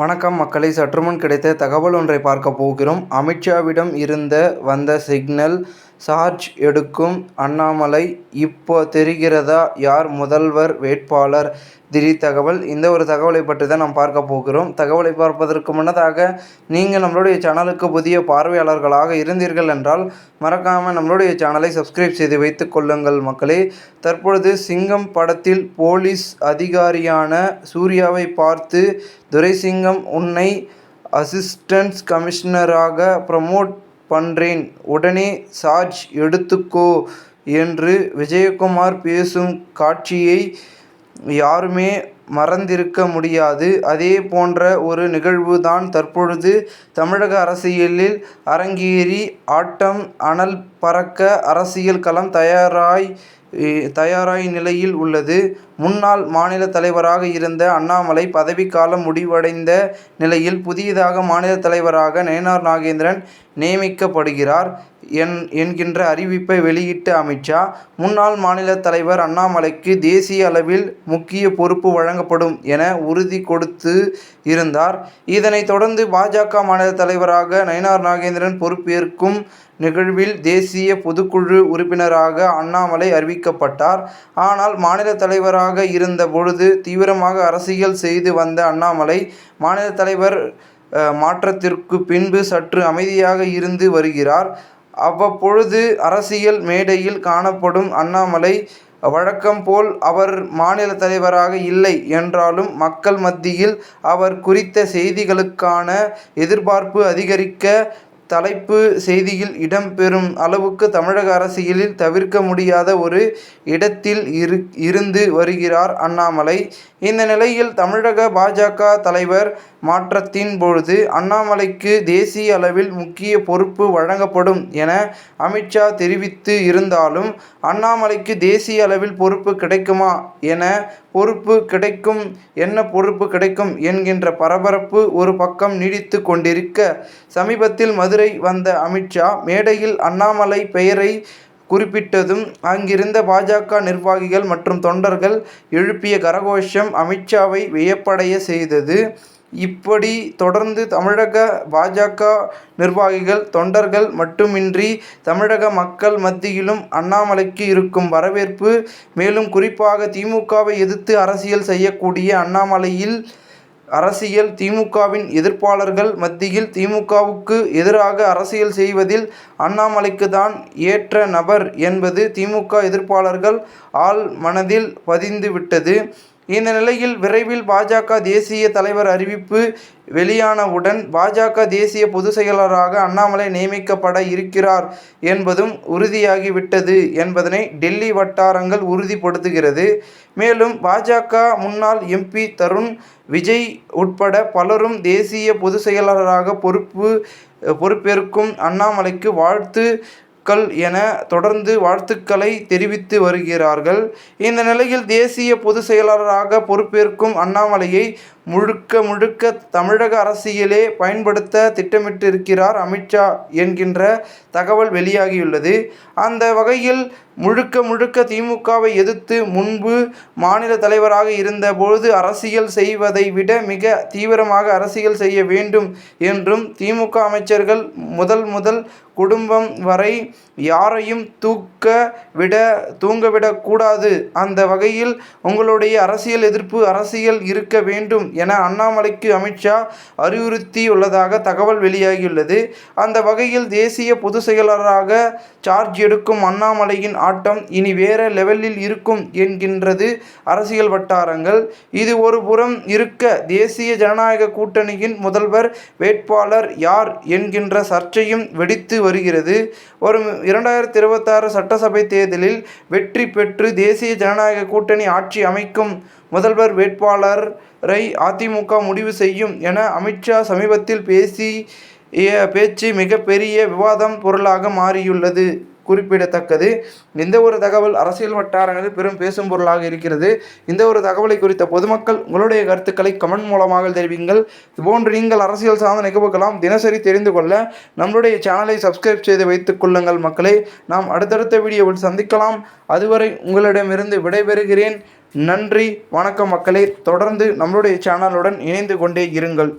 வணக்கம் மக்களை சற்றுமுன் கிடைத்த தகவல் ஒன்றை பார்க்க போகிறோம். அமித்ஷாவிடம் இருந்த வந்த சிக்னல் சார்ஜ் எடுக்கும் அண்ணாமலை இப்போ தெரிகிறதா? யார் முதல்வர் வேட்பாளர்? திடீர் தகவல். இந்த ஒரு தகவலை பற்றி தான் நாம் பார்க்க போகிறோம். தகவலை பார்ப்பதற்கு முன்னதாக நீங்கள் நம்மளுடைய சேனலுக்கு புதிய பார்வையாளர்களாக இருந்தீர்கள் என்றால் மறக்காமல் நம்மளுடைய சேனலை சப்ஸ்கிரைப் செய்து வைத்து கொள்ளுங்கள் மக்களே. தற்பொழுது சிங்கம் படத்தில் போலீஸ் அதிகாரியான சூர்யாவை பார்த்து துரைசிங்கம் உன்னை அசிஸ்டன்ஸ் கமிஷனராக ப்ரமோட் பண்ணுறேன் உடனே சார்ஜ் எடுத்துக்கோ என்று விஜயகுமார் பேசும் காட்சியை யாருமே மறந்திருக்க முடியாது. அதே போன்ற ஒரு நிகழ்வு தான் தற்பொழுது தமிழக அரசியலில் அரங்கேறி ஆட்டம் அனல் பறக்க அரசியல் களம் தயாராய் தயாராய் நிலையில் உள்ளது. முன்னாள் மாநில தலைவராக இருந்த அண்ணாமலை பதவிக்காலம் முடிவடைந்த நிலையில் புதியதாக மாநில தலைவராக நயனார் நாகேந்திரன் நியமிக்கப்படுகிறார் என் என்கின்ற அறிவிப்பை வெளியிட்ட அமித்ஷா முன்னாள் மாநில தலைவர் அண்ணாமலைக்கு தேசிய அளவில் முக்கிய பொறுப்பு வழங்கப்படும் என உறுதி கொடுத்து இருந்தார். இதனைத் தொடர்ந்து பாஜக மாநில தலைவராக நயனார் நாகேந்திரன் பொறுப்பேற்கும் நிகழ்வில் தேசிய பொதுக்குழு உறுப்பினராக அண்ணாமலை அறிவிக்கப்பட்டார். ஆனால் மாநில தலைவராக இருந்த பொழுது தீவிரமாக அரசியல் செய்து வந்த அண்ணாமலை மாநில தலைவர் மாற்றத்திற்கு பின்பு சற்று அமைதியாக இருந்து வருகிறார். அவ்வப்பொழுது அரசியல் மேடையில் காணப்படும் அண்ணாமலை வழக்கம் போல் அவர் மாநில தலைவராக இல்லை என்றாலும் மக்கள் மத்தியில் அவர் குறித்த செய்திகளுக்கான எதிர்பார்ப்பு அதிகரிக்க தலைப்பு செய்தியில் இடம்பெறும் அளவுக்கு தமிழக அரசியலில் தவிர்க்க முடியாத ஒரு இடத்தில் இரு இருந்து வருகிறார் அண்ணாமலை. இந்த நிலையில் தமிழக பாஜக தலைவர் மாற்றத்தின் பொழுது அண்ணாமலைக்கு தேசிய அளவில் முக்கிய பொறுப்பு வழங்கப்படும் என அமித்ஷா தெரிவித்து இருந்தாலும் அண்ணாமலைக்கு தேசிய அளவில் பொறுப்பு கிடைக்குமா என பொறுப்பு கிடைக்கும் என்ன பொறுப்பு கிடைக்கும் என்கின்ற பரபரப்பு ஒரு பக்கம் நீடித்து கொண்டிருக்க சமீபத்தில் மதுரை வந்த அமித்ஷா மேடையில் அண்ணாமலை பெயரை குறிப்பிட்டதும் அங்கிருந்த பாஜக நிர்வாகிகள் மற்றும் தொண்டர்கள் எழுப்பிய கரகோஷம் அமித்ஷாவை வியப்படைய செய்தது. இப்படி தொடர்ந்து தமிழக பாஜக நிர்வாகிகள் தொண்டர்கள் மட்டுமின்றி தமிழக மக்கள் மத்தியிலும் அண்ணாமலைக்கு இருக்கும் வரவேற்பு மேலும் குறிப்பாக திமுகவை எதிர்த்து அரசியல் செய்யக்கூடிய அண்ணாமலையில் அரசியல் திமுகவின் எதிர்ப்பாளர்கள் மத்தியில் திமுகவுக்கு எதிராக அரசியல் செய்வதில் அண்ணாமலைக்கு தான் ஏற்ற நபர் என்பது திமுக எதிர்ப்பாளர்கள் ஆழ் மனதில் பதிந்துவிட்டது. இந்த நிலையில் விரைவில் பாஜக தேசிய தலைவர் அறிவிப்பு வெளியானவுடன் பாஜக தேசிய பொதுச் செயலாளராக அண்ணாமலை நியமிக்கப்பட இருக்கிறார் என்பதும் உறுதியாகிவிட்டது என்பதனை டெல்லி வட்டாரங்கள் உறுதிப்படுத்துகிறது. மேலும் பாஜக முன்னாள் எம்பி தருண் விஜய் உட்பட பலரும் தேசிய பொதுச் செயலாளராக பொறுப்பு பொறுப்பேற்கும் அண்ணாமலைக்கு வாழ்த்து மக்கள் என தொடர்ந்து வாழ்த்துக்களை தெரிவித்து வருகிறார்கள். இந்த நிலையில் தேசிய பொதுச் செயலாளராக பொறுப்பேற்கும் அண்ணாமலையை முழுக்க முழுக்க தமிழக அரசியலே பயன்படுத்த திட்டமிட்டிருக்கிறார் அமித்ஷா என்கின்ற தகவல் வெளியாகியுள்ளது. அந்த வகையில் முழுக்க முழுக்க திமுகவை எதிர்த்து முன்பு மாநில தலைவராக இருந்தபொழுது அரசியல் செய்வதை விட மிக தீவிரமாக அரசியல் செய்ய வேண்டும் என்றும் திமுக அமைச்சர்கள் முதல் முதல் குடும்பம் வரை யாரையும் தூக்க விட தூங்கவிடக்கூடாது அந்த வகையில் உங்களுடைய அரசியல் எதிர்ப்பு அரசியல் இருக்க வேண்டும் என அண்ணாமலைக்கு அமித்ஷா அறிவுறுத்தியுள்ளதாக தகவல் வெளியாகியுள்ளது. அந்த வகையில் தேசிய பொதுச் செயலாளராக சார்ஜ் எடுக்கும் அண்ணாமலையின் ஆட்டம் இனி வேற லெவலில் இருக்கும் என்கின்றது அரசியல் வட்டாரங்கள். இது ஒரு புறம் இருக்க தேசிய ஜனநாயக கூட்டணியின் முதல்வர் வேட்பாளர் யார் என்கின்ற சர்ச்சையும் வெடித்து வருகிறது. வரும் இரண்டாயிரத்தி இருபத்தாறு சட்டசபை தேர்தலில் வெற்றி பெற்று தேசிய ஜனநாயக கூட்டணி ஆட்சி அமைக்கும் முதல்வர் வேட்பாளரை அதிமுக முடிவு செய்யும் என அமித்ஷா சமீபத்தில் பேசி பேச்சு மிகப்பெரிய விவாதம் பொருளாக மாறியுள்ளது. குறிப்பிடத்தக்கது. இந்த ஒரு தகவல் அரசியல் வட்டாரங்களில் பெரும் பேசும் பொருளாக இருக்கிறது. இந்த ஒரு தகவலை குறித்த பொதுமக்கள் உங்களுடைய கருத்துக்களை கமெண்ட் மூலமாக தெரிவிங்கள். இதுபோன்று நீங்கள் அரசியல் சார்ந்த நிகழ்வுகளாம் தினசரி தெரிந்து கொள்ள நம்மளுடைய சேனலை சப்ஸ்கிரைப் செய்து வைத்துக் கொள்ளுங்கள் மக்களே. நாம் அடுத்தடுத்த வீடியோவில் சந்திக்கலாம். அதுவரை உங்களிடமிருந்து விடைபெறுகிறேன். நன்றி வணக்கம் மக்களே. தொடர்ந்து நம்மளுடைய சேனலுடன் இணைந்து கொண்டே இருங்கள்.